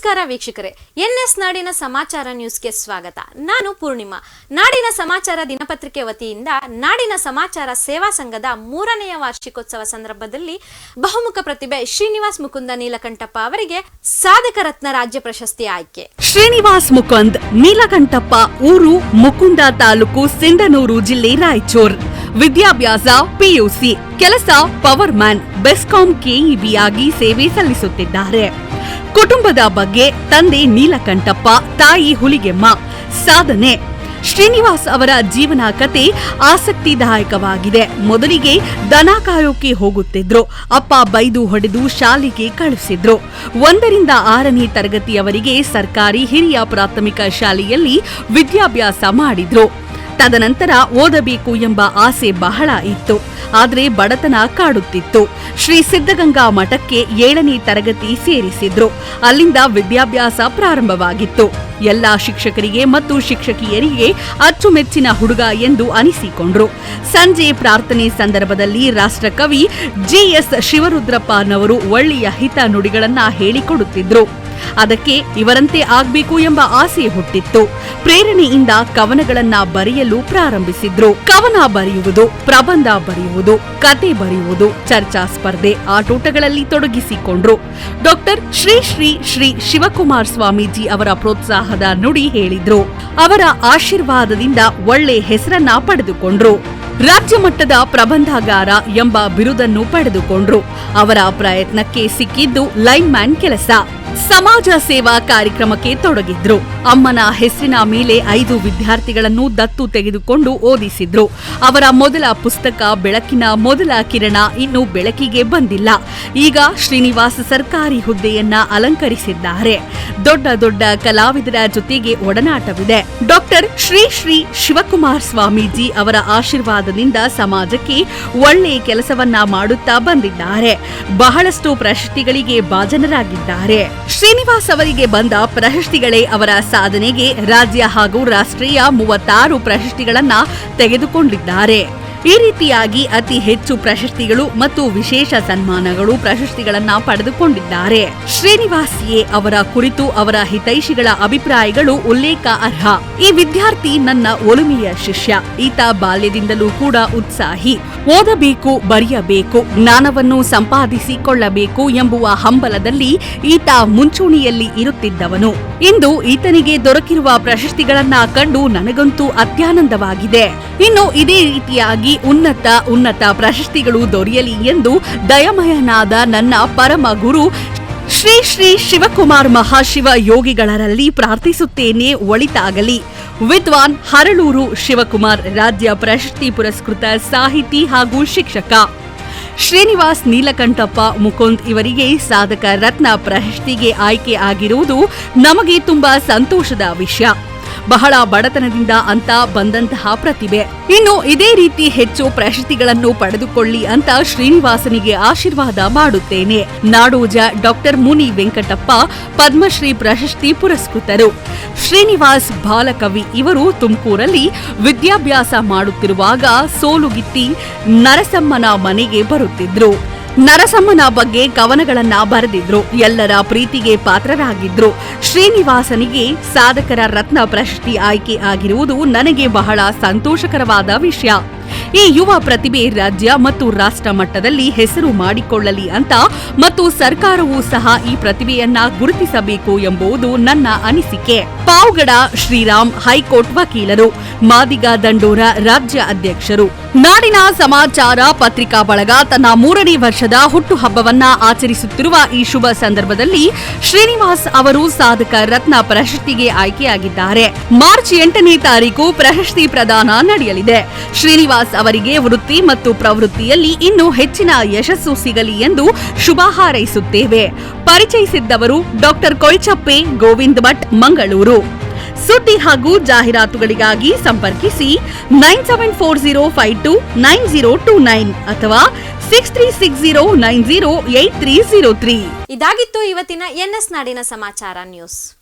ನಮಸ್ಕಾರ ವೀಕ್ಷಕರೇ. ಎನ್ಎಸ್ ನಾಡಿನ ಸಮಾಚಾರ ನ್ಯೂಸ್ಗೆ ಸ್ವಾಗತ. ನಾನು ಪೂರ್ಣಿಮಾ. ನಾಡಿನ ಸಮಾಚಾರ ದಿನಪತ್ರಿಕೆ ವತಿಯಿಂದ ನಾಡಿನ ಸಮಾಚಾರ ಸೇವಾ ಸಂಘದ ಮೂರನೆಯ ವಾರ್ಷಿಕೋತ್ಸವ ಸಂದರ್ಭದಲ್ಲಿ ಬಹುಮುಖ ಪ್ರತಿಭೆ ಶ್ರೀನಿವಾಸ್ ಮುಕುಂದ ನೀಲಕಂಠಪ್ಪ ಅವರಿಗೆ ಸಾಧಕ ರತ್ನ ರಾಜ್ಯ ಪ್ರಶಸ್ತಿ ಆಯ್ಕೆ. ಶ್ರೀನಿವಾಸ್ ಮುಕುಂದ್ ನೀಲಕಂಠಪ್ಪ, ಊರು ಮುಕುಂದ ತಾಲೂಕು ಸಿಂಧನೂರು ಜಿಲ್ಲೆ ರಾಯಚೂರ್. ವಿದ್ಯಾಭ್ಯಾಸ, ಪಿಯುಸಿ, ಕೆಲಸ, ಪವರ್ ಮ್ಯಾನ್, ಬೆಸ್ಕಾಂ ಕೆಇಬಿ ಆಗಿ ಸೇವೆ ಸಲ್ಲಿಸುತ್ತಿದ್ದಾರೆ. ಕುಟುಂಬದ ಬಗ್ಗೆ ತಂದೆ ನೀಲಕಂಠಪ್ಪ, ತಾಯಿ ಹುಲಿಗೆಮ್ಮ, ಸಾಧನೆ. ಶ್ರೀನಿವಾಸ್ ಅವರ ಜೀವನ ಕತೆ ಆಸಕ್ತಿದಾಯಕವಾಗಿದೆ. ಮೊದಲಿಗೆ ದನ ಕಾಯೋಕೆ ಹೋಗುತ್ತಿದ್ರು. ಅಪ್ಪ ಬೈದು ಹೊಡೆದು ಶಾಲೆಗೆ ಕಳಿಸಿದ್ರು ಒಂದರಿಂದ ಆರನೇ ತರಗತಿಯವರಿಗೆ ಸರ್ಕಾರಿ ಹಿರಿಯ ಪ್ರಾಥಮಿಕ ಶಾಲೆಯಲ್ಲಿ ವಿದ್ಯಾಭ್ಯಾಸ ಮಾಡಿದ್ರು. ತದನಂತರ ಓದಬೇಕು ಎಂಬ ಆಸೆ ಬಹಳ ಇತ್ತು. ಆದರೆ ಬಡತನ ಕಾಡುತ್ತಿತ್ತು. ಶ್ರೀ ಸಿದ್ಧಗಂಗಾ ಮಠಕ್ಕೆ ಏಳನೇ ತರಗತಿ ಸೇರಿಸಿದ್ರು. ಅಲ್ಲಿಂದ ವಿದ್ಯಾಭ್ಯಾಸ ಪ್ರಾರಂಭವಾಗಿತ್ತು. ಎಲ್ಲಾ ಶಿಕ್ಷಕರಿಗೆ ಮತ್ತು ಶಿಕ್ಷಕಿಯರಿಗೆ ಅಚ್ಚುಮೆಚ್ಚಿನ ಹುಡುಗ ಎಂದು ಅನಿಸಿಕೊಂಡ್ರು. ಸಂಜೆ ಪ್ರಾರ್ಥನೆ ಸಂದರ್ಭದಲ್ಲಿ ರಾಷ್ಟ್ರಕವಿ ಜಿಎಸ್ ಶಿವರುದ್ರಪ್ಪನವರು ಒಳ್ಳೆಯ ಹಿತ ನುಡಿಗಳನ್ನ ಹೇಳಿಕೊಡುತ್ತಿದ್ರು. ಅದಕ್ಕೆ ಇವರಂತೆ ಆಗ್ಬೇಕು ಎಂಬ ಆಸೆ ಹುಟ್ಟಿತ್ತು. ಪ್ರೇರಣೆಯಿಂದ ಕವನಗಳನ್ನ ಬರೆಯಲು ಪ್ರಾರಂಭಿಸಿದ್ರು. ಕವನ ಬರೆಯುವುದು, ಪ್ರಬಂಧ ಬರೆಯುವುದು, ಕತೆ ಬರೆಯುವುದು, ಚರ್ಚಾ ಸ್ಪರ್ಧೆ ಆಟೋಟಗಳಲ್ಲಿ ತೊಡಗಿಸಿಕೊಂಡ್ರು. ಡಾಕ್ಟರ್ ಶ್ರೀ ಶ್ರೀ ಶ್ರೀ ಶಿವಕುಮಾರ್ ಸ್ವಾಮೀಜಿ ಅವರ ಪ್ರೋತ್ಸಾಹದ ನುಡಿ ಹೇಳಿದ್ರು. ಅವರ ಆಶೀರ್ವಾದದಿಂದ ಒಳ್ಳೆ ಹೆಸರನ್ನ ಪಡೆದುಕೊಂಡ್ರು. ರಾಜ್ಯ ಮಟ್ಟದ ಪ್ರಬಂಧಗಾರ ಎಂಬ ಬಿರುದನ್ನು ಪಡೆದುಕೊಂಡ್ರು. ಅವರ ಪ್ರಯತ್ನಕ್ಕೆ ಸಿಕ್ಕಿದ್ದು ಲೈನ್ ಮ್ಯಾನ್ ಕೆಲಸ ಸಮಾಜ ಸೇವಾ ಕಾರ್ಯಕ್ರಮಕ್ಕೆ ತೊಡಗಿದ್ರು. ಅಮ್ಮನ ಹೆಸರಿನ ಮೇಲೆ ಐದು ವಿದ್ಯಾರ್ಥಿಗಳನ್ನು ದತ್ತು ತೆಗೆದುಕೊಂಡು ಓದಿಸಿದ್ರು. ಅವರ ಮೊದಲ ಪುಸ್ತಕ ಬೆಳಕಿನ ಮೊದಲ ಕಿರಣ ಇನ್ನು ಬೆಳಕಿಗೆ ಬಂದಿಲ್ಲ. ಈಗ ಶ್ರೀನಿವಾಸ ಸರ್ಕಾರಿ ಹುದ್ದೆಯನ್ನ ಅಲಂಕರಿಸಿದ್ದಾರೆ. ದೊಡ್ಡ ದೊಡ್ಡ ಕಲಾವಿದರ ಜೊತೆಗೆ ಒಡನಾಟವಿದೆ. ಡಾಕ್ಟರ್ ಶ್ರೀ ಶ್ರೀ ಶಿವಕುಮಾರ್ ಸ್ವಾಮೀಜಿ ಅವರ ಆಶೀರ್ವಾದದಿಂದ ಸಮಾಜಕ್ಕೆ ಒಳ್ಳೆಯ ಕೆಲಸವನ್ನ ಮಾಡುತ್ತಾ ಬಂದಿದ್ದಾರೆ. ಬಹಳಷ್ಟು ಪ್ರಶಸ್ತಿಗಳಿಗೆ ಭಾಜನರಾಗಿದ್ದಾರೆ. ಶ್ರೀನಿವಾಸ್ ಅವರಿಗೆ ಬಂದ ಪ್ರಶಸ್ತಿಗಳೇ ಅವರ ಸಾಧನೆಗೆ ರಾಜ್ಯ ಹಾಗೂ ರಾಷ್ಟ್ರೀಯ ಮೂವತ್ತಾರು ಪ್ರಶಸ್ತಿಗಳನ್ನ ತೆಗೆದುಕೊಂಡಿದ್ದಾರೆ. ಈ ರೀತಿಯಾಗಿ ಅತಿ ಹೆಚ್ಚು ಪ್ರಶಸ್ತಿಗಳು ಮತ್ತು ವಿಶೇಷ ಸನ್ಮಾನಗಳು ಪ್ರಶಸ್ತಿಗಳನ್ನ ಪಡೆದುಕೊಂಡಿದ್ದಾರೆ. ಶ್ರೀನಿವಾಸಿಯೇ ಅವರ ಕುರಿತು ಅವರ ಹಿತೈಷಿಗಳ ಅಭಿಪ್ರಾಯಗಳು ಉಲ್ಲೇಖ ಅರ್ಹ. ಈ ವಿದ್ಯಾರ್ಥಿ ನನ್ನ ಒಲುಮೆಯ ಶಿಷ್ಯ. ಈತ ಬಾಲ್ಯದಿಂದಲೂ ಕೂಡ ಉತ್ಸಾಹಿ. ಓದಬೇಕು, ಬರೆಯಬೇಕು, ಜ್ಞಾನವನ್ನು ಸಂಪಾದಿಸಿಕೊಳ್ಳಬೇಕು ಎಂಬುವ ಹಂಬಲದಲ್ಲಿ ಈತ ಮುಂಚೂಣಿಯಲ್ಲಿ ಇರುತ್ತಿದ್ದವನು. ಇಂದು ಈತನಿಗೆ ದೊರಕಿರುವ ಪ್ರಶಸ್ತಿಗಳನ್ನ ಕಂಡು ನನಗಂತೂ ಅತ್ಯಾನಂದವಾಗಿದೆ. ಇನ್ನು ಇದೇ ರೀತಿಯಾಗಿ ಉನ್ನತ ಉನ್ನತ ಪ್ರಶಸ್ತಿಗಳು ದೊರೆಯಲಿ ಎಂದು ದಯಮಯನಾದ ನನ್ನ ಪರಮ ಗುರು ಶ್ರೀ ಶ್ರೀ ಶಿವಕುಮಾರ್ ಮಹಾಶಿವ ಯೋಗಿಗಳರಲ್ಲಿ ಪ್ರಾರ್ಥಿಸುತ್ತೇನೆ ಒಳಿತಾಗಲಿ. ವಿದ್ವಾನ್ ಹರಳೂರು ಶಿವಕುಮಾರ್, ರಾಜ್ಯ ಪ್ರಶಸ್ತಿ ಪುರಸ್ಕೃತ ಸಾಹಿತಿ ಹಾಗೂ ಶಿಕ್ಷಕ. ಶ್ರೀನಿವಾಸ್ ನೀಲಕಂಠಪ್ಪ ಮುಕುಂದ್ ಇವರಿಗೆ ಸಾಧಕ ರತ್ನ ಪ್ರಶಸ್ತಿಗೆ ಆಯ್ಕೆ ಆಗಿರುವುದು ನಮಗೆ ತುಂಬಾ ಸಂತೋಷದ ವಿಷಯ. ಬಹಳ ಬಡತನದಿಂದ ಅಂತ ಬಂದಂತಹ ಪ್ರತಿಭೆ. ಇನ್ನು ಇದೇ ರೀತಿ ಹೆಚ್ಚು ಪ್ರಶಸ್ತಿಗಳನ್ನು ಪಡೆದುಕೊಳ್ಳಿ ಅಂತ ಶ್ರೀನಿವಾಸನಿಗೆ ಆಶೀರ್ವಾದ ಮಾಡುತ್ತೇನೆ. ನಾಡೋಜ ಡಾಕ್ಟರ್ ಮುನಿ ವೆಂಕಟಪ್ಪ, ಪದ್ಮಶ್ರೀ ಪ್ರಶಸ್ತಿ ಪುರಸ್ಕೃತರು. ಶ್ರೀನಿವಾಸ್ ಬಾಲಕವಿ ಇವರು ತುಮಕೂರಲ್ಲಿ ವಿದ್ಯಾಭ್ಯಾಸ ಮಾಡುತ್ತಿರುವಾಗ ಸೋಲುಗಿತ್ತಿ ನರಸಮ್ಮನ ಮನೆಗೆ ಬರುತ್ತಿದ್ರು. ನರಸಮ್ಮನ ಬಗ್ಗೆ ಕವನಗಳನ್ನ ಬರೆದಿದ್ರು. ಎಲ್ಲರ ಪ್ರೀತಿಗೆ ಪಾತ್ರರಾಗಿದ್ರು. ಶ್ರೀನಿವಾಸನಿಗೆ ಸಾಧಕರ ರತ್ನ ಪ್ರಶಸ್ತಿ ಆಯ್ಕೆ ಆಗಿರುವುದು ನನಗೆ ಬಹಳ ಸಂತೋಷಕರವಾದ ವಿಷಯ. ಈ ಯುವ ಪ್ರತಿಭೆ ರಾಜ್ಯ ಮತ್ತು ರಾಷ್ಟ್ರ ಮಟ್ಟದಲ್ಲಿ ಹೆಸರು ಮಾಡಿಕೊಳ್ಳಲಿ ಅಂತ ಮತ್ತು ಸರ್ಕಾರವೂ ಸಹ ಈ ಪ್ರತಿಭೆಯನ್ನ ಗುರುತಿಸಬೇಕು ಎಂಬುದು ನನ್ನ ಅನಿಸಿಕೆ. ಪಾವ್ಗಡ ಶ್ರೀರಾಮ್ ಹೈಕೋರ್ಟ್ ವಕೀಲರು, ಮಾದಿಗ ದಂಡೋರ ರಾಜ್ಯ ಅಧ್ಯಕ್ಷರು. ನಾಡಿನ ಸಮಾಚಾರ ಪತ್ರಿಕಾ ಬಳಗ ತನ್ನ ಮೂರನೇ ವರ್ಷದ ಹುಟ್ಟುಹಬ್ಬವನ್ನ ಆಚರಿಸುತ್ತಿರುವ ಈ ಶುಭ ಸಂದರ್ಭದಲ್ಲಿ ಶ್ರೀನಿವಾಸ್ ಅವರು ಸಾಧಕ ರತ್ನ ಪ್ರಶಸ್ತಿಗೆ ಆಯ್ಕೆಯಾಗಿದ್ದಾರೆ. ಮಾರ್ಚ್ ಎಂಟನೇ ತಾರೀಕು ಪ್ರಶಸ್ತಿ ಪ್ರದಾನ ನಡೆಯಲಿದೆ. ಶ್ರೀನಿವಾಸ್ ಅವರಿಗೆ ವೃತ್ತಿ ಮತ್ತು ಪ್ರವೃತ್ತಿಯಲ್ಲಿ ಇನ್ನೂ ಹೆಚ್ಚಿನ ಯಶಸ್ಸು ಸಿಗಲಿ ಎಂದು ಶುಭ ಹಾರೈಸುತ್ತೇವೆ. ಪರಿಚಯಿಸಿದ್ದವರು ಡಾಕ್ಟರ್ ಕೊಳ್ಚಪ್ಪೆ ಗೋವಿಂದ್ ಭಟ್, ಮಂಗಳೂರು. ಸುದ್ದಿ ಹಾಗೂ ಜಾಹೀರಾತುಗಳಿಗಾಗಿ ಸಂಪರ್ಕಿಸಿ nine seven four zero five two nine zero two nine ಅಥವಾ six three six zero nine zero eight three zero three. ಇದಾಗಿತ್ತು ಇವತ್ತಿನ ಎನ್ಎಸ್ ನಾಡಿನ ಸಮಾಚಾರ ನ್ಯೂಸ್.